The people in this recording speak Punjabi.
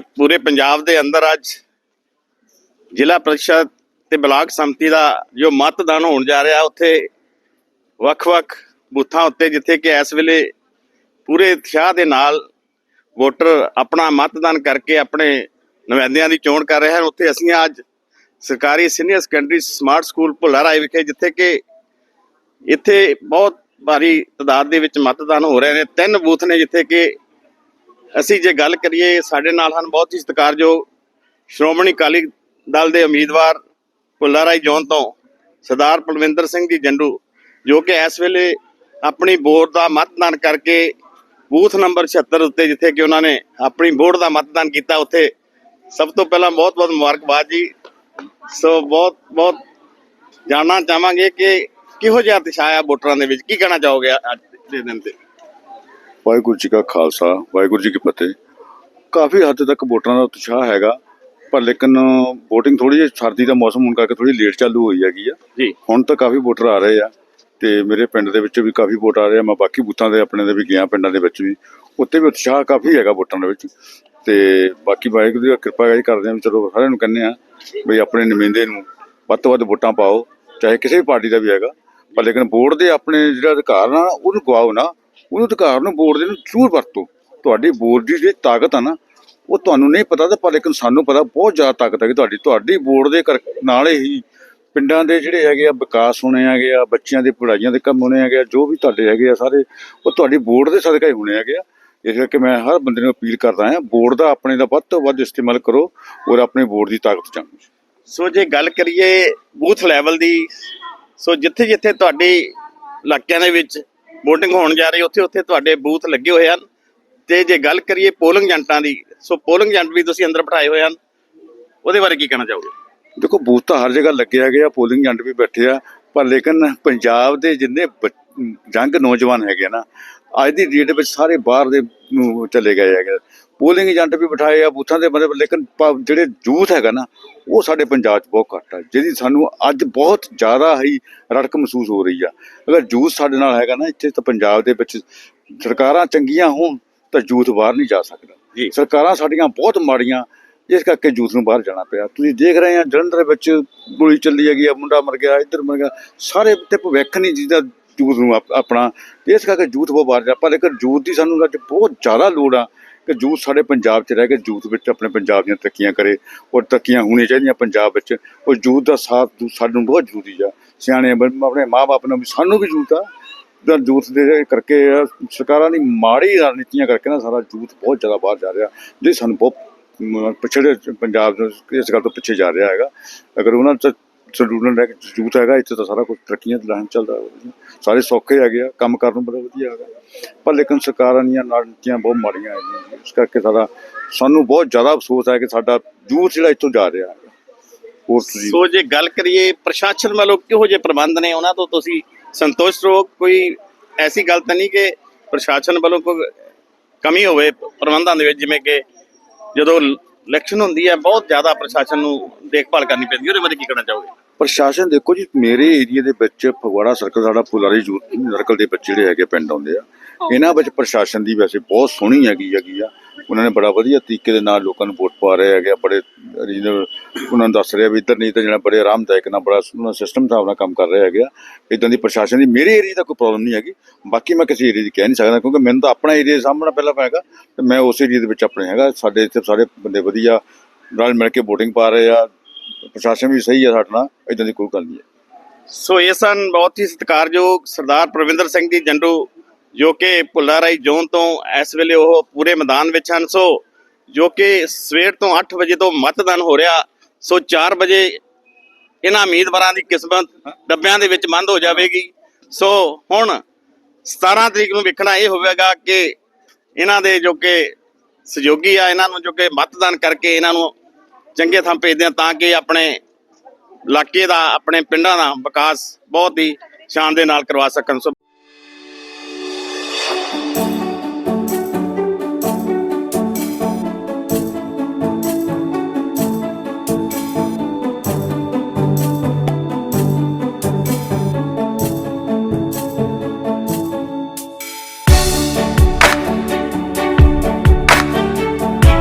ਪੂਰੇ ਪੰਜਾਬ ਦੇ ਅੰਦਰ ਅੱਜ ਜ਼ਿਲ੍ਹਾ ਪ੍ਰੀਸ਼ਦ ਤੇ ਬਲਾਕ ਸੰਮਤੀ ਦਾ ਜੋ ਮਤਦਾਨ ਹੋਣ ਜਾ ਰਿਹਾ, ਉੱਥੇ ਵੱਖ-ਵੱਖ ਬੂਥਾਂ ਉੱਤੇ ਜਿੱਥੇ ਕਿ ਇਸ ਵੇਲੇ ਪੂਰੇ ਉਤਸ਼ਾਹ ਦੇ ਨਾਲ ਵੋਟਰ ਆਪਣਾ ਮਤਦਾਨ ਕਰਕੇ ਆਪਣੇ ਨੁਮਾਇੰਦਿਆਂ ਦੀ ਚੋਣ ਕਰ ਰਹੇ ਹਨ। ਉੱਥੇ ਅਸੀਂ ਅੱਜ ਸਰਕਾਰੀ senior secondary smart school Bhullarai ਵਿਖੇ, ਜਿੱਥੇ ਕਿ ਇੱਥੇ ਬਹੁਤ ਭਾਰੀ ਤਦਾਦ ਦੇ ਵਿੱਚ ਮਤਦਾਨ ਹੋ ਰਹੇ ਨੇ। ਤਿੰਨ ਬੂਥ ਨੇ ਜਿੱਥੇ ਕਿ ਅਸੀਂ ਜੇ ਗੱਲ ਕਰੀਏ, ਸਾਡੇ ਨਾਲ ਹਨ ਬਹੁਤ ਹੀ ਸਤਿਕਾਰਯੋਗ ਸ਼੍ਰੋਮਣੀ ਅਕਾਲੀ ਦਲ ਦੇ ਉਮੀਦਵਾਰ ਭੁੱਲਾਰਾਈ ਜੋਨ ਤੋਂ ਸਰਦਾਰ ਪਲਵਿੰਦਰ ਸਿੰਘ ਜੀ ਜੰਡੂ, ਜੋ ਕਿ ਇਸ ਵੇਲੇ ਆਪਣੀ ਵੋਟ ਦਾ ਮਤਦਾਨ ਕਰਕੇ ਬੂਥ ਨੰਬਰ 76 ਉੱਤੇ, ਜਿੱਥੇ ਕਿ ਉਹਨਾਂ ਨੇ ਆਪਣੀ ਵੋਟ ਦਾ ਮਤਦਾਨ ਕੀਤਾ, ਉੱਥੇ ਸਭ ਤੋਂ ਪਹਿਲਾਂ ਬਹੁਤ ਬਹੁਤ ਮੁਬਾਰਕਬਾਦ ਜੀ। ਸੋ ਬਹੁਤ ਬਹੁਤ ਜਾਣਨਾ ਚਾਹਾਂਗੇ ਕਿ ਕਿਹੋ ਜਿਹਾ ਦਿਸ਼ਾ ਆ ਵੋਟਰਾਂ ਦੇ ਵਿੱਚ? ਕੀ ਕਹਿਣਾ ਚਾਹੋਗੇ ਅੱਜ ਦੇ ਦਿਨ ਤੇ? ਵਾਹਿਗੁਰੂ ਜੀ ਕਾ ਖਾਲਸਾ ਵਾਹਿਗੁਰੂ ਜੀ ਕੀ ਫਤਿਹ। ਕਾਫੀ ਹੱਦ ਤੱਕ ਵੋਟਰਾਂ ਦਾ ਉਤਸ਼ਾਹ ਹੈਗਾ ਪਰ ਲੇਕਿਨ VOTING ਥੋੜੀ ਜਿਹੀ ਸਰਦੀ ਦਾ ਮੌਸਮ ਹੋਣ ਕਰਕੇ ਥੋੜੀ ਲੇਟ ਚਾਲੂ ਹੋਈ ਹੈਗੀ ਆ। ਜੀ। ਹੁਣ ਤਾਂ ਕਾਫੀ ਵੋਟਰ ਆ ਰਹੇ ਆ ਤੇ ਮੇਰੇ ਪਿੰਡ ਦੇ ਵਿੱਚ ਵੀ ਕਾਫੀ ਵੋਟ ਆ ਰਹੇ ਆ ਮੈਂ ਬਾਕੀ ਬੂਥਾਂ ਦੇ ਆਪਣੇ ਦੇ ਵੀ ਗਿਆ ਪਿੰਡਾਂ ਦੇ ਵਿੱਚ ਵੀ। ਉੱਥੇ ਵੀ ਉਤਸ਼ਾਹ ਕਾਫੀ ਹੈਗਾ ਵੋਟਾਂ ਦੇ ਵਿੱਚ। ਤੇ ਬਾਕੀ ਵਾਹਿਗੁਰੂ ਦੀ ਕਿਰਪਾ ਜੀ ਕਰਦੇ ਆ ਵੀ ਚਲੋ ਸਾਰਿਆਂ ਨੂੰ ਕਹਿੰਦੇ ਆ ਵੀ ਆਪਣੇ ਨੁਮਾਇੰਦੇ ਨੂੰ ਵੱਧ ਤੋਂ ਵੱਧ ਵੋਟਾਂ ਪਾਓ ਚਾਹੇ ਕਿਸੇ ਵੀ ਪਾਰਟੀ ਦਾ ਵੀ ਹੈਗਾ ਪਰ ਲੇਕਿਨ ਵੋਟ ਦੇ ਆਪਣੇ ਜਿਹੜਾ ਅਧਿਕਾਰ ਨਾ ਉਹਨੂੰ ਗਵਾਓ ਨਾ। ਉਹਨੂੰ ਅਧਿਕਾਰ ਨੂੰ ਵੋਟ ਦੇ ਨੂੰ ਜ਼ਰੂਰ ਵਰਤੋ। ਤੁਹਾਡੀ ਵੋਟ ਦੀ ਜਿਹੜੀ ਤਾਕਤ ਆ ਨਾ, ਉਹ ਤੁਹਾਨੂੰ ਨਹੀਂ ਪਤਾ ਤੇ ਪਰ ਲੇਕਿਨ ਸਾਨੂੰ ਪਤਾ, ਬਹੁਤ ਜ਼ਿਆਦਾ ਤਾਕਤ ਹੈ ਕਿ ਤੁਹਾਡੀ। ਤੁਹਾਡੀ ਵੋਟ ਦੇ ਕਰ- ਨਾਲ ਹੀ ਪਿੰਡਾਂ ਦੇ ਜਿਹੜੇ ਹੈਗੇ ਆ ਵਿਕਾਸ ਹੋਣੇ ਹੈਗੇ ਆ, ਬੱਚਿਆਂ ਦੇ ਪੜ੍ਹਾਈਆਂ ਦੇ ਕੰਮ ਹੋਣੇ ਹੈਗੇ ਆ, ਜੋ ਵੀ ਤੁਹਾਡੇ ਹੈਗੇ ਆ ਸਾਰੇ, ਉਹ ਤੁਹਾਡੀ ਵੋਟ ਦੇ ਸਦਕਾ ਹੀ ਹੋਣੇ ਹੈਗੇ ਆ। ਇਸ ਕਰਕੇ ਮੈਂ ਹਰ ਬੰਦੇ ਨੂੰ ਅਪੀਲ ਕਰਦਾ ਹਾਂ ਵੋਟ ਦਾ ਆਪਣੇ ਦਾ ਵੱਧ ਤੋਂ ਵੱਧ ਇਸਤੇਮਾਲ ਕਰੋ ਔਰ ਆਪਣੇ ਵੋਟ ਦੀ ਤਾਕਤ ਜਾਣੋ। ਸੋ ਜੇ ਗੱਲ ਕਰੀਏ ਬੂਥ ਲੈਵਲ ਦੀ, ਸੋ ਜਿੱਥੇ ਜਿੱਥੇ ਤੁਹਾਡੇ ਇਲਾਕਿਆਂ ਦੇ ਵਿੱਚ VOTING ਹੋਣ ਜਾ ਰਹੀ, ਉੱਥੇ ਉੱਥੇ ਤੁਹਾਡੇ ਬੂਥ ਲੱਗੇ ਹੋਏ ਹਨ। ਤੇ ਜੇ ਗੱਲ ਕਰੀਏ ਪੋਲਿੰਗ ਏਜੰਟਾਂ ਦੀ, ਸੋ ਪੋਲਿੰਗ ਏਜੰਟ ਵੀ ਤੁਸੀਂ ਅੰਦਰ ਬਿਠਾਏ ਹੋਏ ਹਨ। ਉਹਦੇ ਬਾਰੇ ਕੀ ਕਹਿਣਾ ਚਾਹੋਗੇ? ਦੇਖੋ ਬੂਥ ਤਾਂ ਹਰ ਜਗ੍ਹਾ ਲੱਗੇ ਹੈਗੇ ਪੋਲਿੰਗ ਏਜੰਟ ਵੀ ਬੈਠੇ ਆ, ਪਰ ਲੇਕਿਨ ਪੰਜਾਬ ਦੇ ਜਿੰਨੇ ਜੰਗ ਨੌਜਵਾਨ ਹੈਗੇ ਨਾ, ਅੱਜ ਦੀ ਡੇਟ ਵਿੱਚ ਸਾਰੇ ਬਾਹਰ ਦੇ ਚਲੇ ਗਏ ਹੈਗੇ ਪੋਲਿੰਗ ਏਜੰਟ ਵੀ ਬਿਠਾਏ ਆ, ਬੂਥਾਂ ਦੇ ਮਤਲਬ, ਲੇਕਿਨ ਜਿਹੜੇ ਯੂਥ ਹੈਗਾ ਨਾ ਉਹ ਸਾਡੇ ਪੰਜਾਬ 'ਚ ਬਹੁਤ ਘੱਟ ਆ ਜਿਹਦੀ ਸਾਨੂੰ ਅੱਜ ਬਹੁਤ ਜ਼ਿਆਦਾ ਹੀ ਰੜਕ ਮਹਿਸੂਸ ਹੋ ਰਹੀ ਆ। ਅਗਰ ਯੂਥ ਸਾਡੇ ਨਾਲ ਹੈਗਾ ਨਾ ਇੱਥੇ ਤਾਂ ਪੰਜਾਬ ਦੇ ਵਿੱਚ ਸਰਕਾਰਾਂ ਚੰਗੀਆਂ ਹੋਣ ਤਾਂ ਯੂਥ ਬਾਹਰ ਨਹੀਂ ਜਾ ਸਕਦਾ। ਜੀ। ਸਰਕਾਰਾਂ ਸਾਡੀਆਂ ਬਹੁਤ ਮਾੜੀਆਂ ਇਸ ਕਰਕੇ ਯੂਥ ਨੂੰ ਬਾਹਰ ਜਾਣਾ ਪਿਆ। ਤੁਸੀਂ ਦੇਖ ਰਹੇ ਆ ਜਲੰਧਰ ਵਿੱਚ ਗੋਲੀ ਚੱਲੀ ਹੈਗੀ ਆ ਮੁੰਡਾ ਮਰ ਗਿਆ ਇੱਧਰ ਮਰ ਗਿਆ ਸਾਰੇ ਤੇ ਭਵਿੱਖ ਨਹੀਂ ਜਿਹਦਾ ਯੂਥ ਨੂੰ ਆਪ- ਆਪਣਾ। ਇਸ ਕਰਕੇ ਯੂਥ ਬਹੁਤ ਬਾਹਰ ਜਾ ਪਰ ਲੇਕਿਨ ਯੂਥ ਦੀ ਸਾਨੂੰ ਅੱਜ ਬਹੁਤ ਜ਼ਿਆਦਾ ਲੋੜ ਆ। ਕਿ ਯੂਥ ਸਾਡੇ ਪੰਜਾਬ 'ਚ ਰਹਿ ਕੇ ਯੂਥ ਵਿੱਚ ਆਪਣੇ ਪੰਜਾਬ ਦੀਆਂ ਤਰੱਕੀਆਂ ਕਰੇ ਔਰ ਤਰੱਕੀਆਂ ਹੋਣੀਆਂ ਚਾਹੀਦੀਆਂ ਪੰਜਾਬ ਵਿੱਚ। ਔਰ ਯੂਥ ਦਾ ਸਾਥ ਸਾਨੂੰ ਬਹੁਤ ਜ਼ਰੂਰੀ ਆ। ਸਿਆਣੇ ਬ- ਆਪਣੇ ਮਾਪੇ ਨੂੰ ਵੀ ਸਾਨੂੰ ਵੀ ਜ਼ਰੂਰਤ ਆ। ਦਾ ਯੂਥ ਦੇ ਕਰਕੇ ਸਰਕਾਰਾਂ ਦੀ ਮਾੜੀ ਰਣਨੀਤੀਆਂ ਕਰਕੇ ਨਾ ਸਾਰਾ ਯੂਥ ਬਹੁਤ ਜ਼ਿਆਦਾ ਬਾਹਰ ਜਾ ਰਿਹਾ। ਜੇ ਸਾਨੂੰ ਬਹੁਤ ਮ, ਪਿਛੜੇ ਪੰਜਾਬ ਇਸ ਗੱਲ ਤੋਂ ਪਿੱਛੇ ਜਾ ਰਿਹਾ ਹੈਗਾ। ਅਗਰ ਉਹਨਾਂ ਚ ਸਟੂਡੈਂਟ ਹੈ ਹੈਗਾ, ਇੱਥੇ ਤਾਂ ਸਾਰਾ ਕੁਝ ਤਰੱਕੀਆਂ ਦੀ ਲਾਈਨ ਚੱਲਦਾ ਸਾਰੇ ਸੌਖੇ ਹੈਗੇ ਆ, ਕੰਮ ਕਰਨ ਨੂੰ ਬੜਾ ਵਧੀਆ ਹੈਗਾ। ਪਰ ਲੇਕਿਨ ਸਰਕਾਰਾਂ ਦੀਆਂ ਨੀਤੀਆਂ ਬਹੁਤ ਮਾੜੀਆਂ ਹੈਗੀਆਂ ਇਸ ਕਰਕੇ ਸਾਡਾ, ਸਾਨੂੰ ਬਹੁਤ ਜ਼ਿਆਦਾ ਅਫਸੋਸ ਹੈ ਕਿ ਸਾਡਾ ਯੂਥ ਜਿਹੜਾ ਇੱਥੋਂ ਜਾ ਰਿਹਾ ਹੈਗਾ। ਸੋ ਜੇ ਗੱਲ ਕਰੀਏ ਪ੍ਰਸ਼ਾਸਨ ਵੱਲੋਂ ਕਿਹੋ ਜਿਹੇ ਪ੍ਰਬੰਧ ਨੇ, ਉਹਨਾਂ ਤੋਂ ਤੁਸੀਂ ਸੰਤੁਸ਼ਟ ਹੋ ਕੋਈ ਐਸੀ ਗੱਲ ਤਾਂ ਨਹੀਂ ਕਿ ਪ੍ਰਸ਼ਾਸਨ ਵੱਲੋਂ ਕੋਈ ਕਮੀ ਹੋਵੇ ਪ੍ਰਬੰਧਾਂ ਦੇ ਵਿੱਚ, ਜਿਵੇਂ ਕਿ ਜਦੋਂ ਇਲੈਕਸ਼ਨ ਹੁੰਦੀ ਹੈ, ਬਹੁਤ ਜ਼ਿਆਦਾ ਪ੍ਰਸ਼ਾਸਨ ਨੂੰ ਦੇਖਭਾਲ ਕਰਨੀ ਪੈਂਦੀ ਹੈ। ਉਹਦੇ ਬਾਰੇ ਕੀ ਕਹਿਣਾ ਚਾਹੋਗੇ? ਪ੍ਰਸ਼ਾਸਨ ਦੇਖੋ ਜੀ ਮੇਰੇ ਏਰੀਆ ਦੇ ਵਿੱਚ ਫਗਵਾੜਾ ਸਰਕਲ ਸਾਡਾ ਫੁਲਾਰੀ ਯੂਥ ਸਰਕਲ ਦੇ ਬੱਚੇ ਜਿਹੜੇ ਹੈਗੇ ਪਿੰਡ ਆਉਂਦੇ ਆ ਇਹਨਾਂ ਵਿੱਚ ਪ੍ਰਸ਼ਾਸਨ ਦੀ ਵੈਸੇ ਬਹੁਤ ਸੋਹਣੀ ਹੈਗੀ ਹੈਗੀ ਆ। ਉਹਨਾਂ ਨੇ ਬੜਾ ਵਧੀਆ ਤਰੀਕੇ ਦੇ ਨਾਲ ਲੋਕਾਂ ਨੂੰ ਵੋਟ ਪਾ ਰਹੇ ਹੈਗੇ ਆ, ਬੜੇ ਰੀਜਨਲ ਉਹਨਾਂ ਨੂੰ ਦੱਸ ਰਿਹਾ ਵੀ ਇੱਧਰ ਨਹੀਂ ਤਾਂ ਜਿਹੜਾ ਬੜੇ ਆਰਾਮਦਾਇਕ ਨਾਲ ਬੜਾ ਉਹਨਾਂ ਸਿਸਟਮ ਹਿਸਾਬ ਨਾਲ ਕੰਮ ਕਰ ਰਹੇ ਹੈਗੇ ਆ। ਇਦਾਂ ਦੀ ਪ੍ਰਸ਼ਾਸਨ ਦੀ ਮੇਰੇ ਏਰੀਆ ਦਾ ਕੋਈ ਪ੍ਰੋਬਲਮ ਨਹੀਂ ਹੈਗੀ। ਬਾਕੀ ਮੈਂ ਕਿਸੇ ਏਰੀਆ ਦੀ ਕਹਿ ਨਹੀਂ ਸਕਦਾ ਕਿਉਂਕਿ ਮੈਨੂੰ ਤਾਂ ਆਪਣਾ ਏਰੀਆ ਸਾਹਮਣਾ ਪਹਿਲਾਂ ਪੈਗਾ ਤੇ ਮੈਂ ਉਸ ਏਰੀਆ ਦੇ ਵਿੱਚ ਆਪਣੇ ਹੈਗਾ। ਸਾਡੇ ਇੱਥੇ ਸਾਰੇ ਬੰਦੇ ਵਧੀਆ ਰਲ ਮਿਲ ਕੇ VOTING ਪਾ ਰਹੇ ਆ। ਪ੍ਰਸ਼ਾਸਨ ਵੀ ਸਹੀ ਹੈ ਸਾਡੇ ਨਾਲ ਇਦਾਂ ਦੀ ਕੋਈ ਗੱਲ ਨਹੀਂ ਹੈ। ਸੋ ਇਹ ਸਨ ਬਹੁਤ ਹੀ ਸਤਿਕਾਰਯੋਗ ਸਰਦਾਰ ਪ੍ਰਵਿੰਦਰ ਸਿੰਘ ਜੀ ਜੰਡੂ, ਜੋ ਕਿ ਭੁੱਲਾਰਾਈ ਜ਼ੋਨ ਤੋਂ ਇਸ ਵੇਲੇ ਉਹ ਪੂਰੇ ਮੈਦਾਨ ਵਿੱਚ ਹਨ। ਸੋ ਜੋ ਕਿ ਸਵੇਰ ਤੋਂ 8 ਵਜੇ ਤੋਂ ਮਤਦਾਨ ਹੋ ਰਿਹਾ, ਸੋ 4 ਵਜੇ ਇਹਨਾਂ ਉਮੀਦਵਾਰਾਂ ਦੀ ਕਿਸਮਤ ਡੱਬਿਆਂ ਦੇ ਵਿੱਚ ਬੰਦ ਹੋ ਜਾਵੇਗੀ। ਸੋ ਹੁਣ 17 ਤਰੀਕ ਨੂੰ ਵੇਖਣਾ ਇਹ ਹੋਵੇਗਾ ਕਿ ਇਹਨਾਂ ਦੇ ਜੋ ਕਿ ਸਹਿਯੋਗੀ ਆ, ਇਹਨਾਂ ਨੂੰ ਜੋ ਕਿ ਮਤਦਾਨ ਕਰਕੇ ਇਹਨਾਂ ਨੂੰ ਚੰਗੇ ਥਾਂ ਭੇਜਦੇ ਆ ਤਾਂ ਕਿ ਆਪਣੇ ਇਲਾਕੇ ਦਾ, ਆਪਣੇ ਪਿੰਡਾਂ ਦਾ ਵਿਕਾਸ ਬਹੁਤ ਹੀ ਸ਼ਾਨ ਦੇ ਨਾਲ ਕਰਵਾ ਸਕਣ। ਸੋ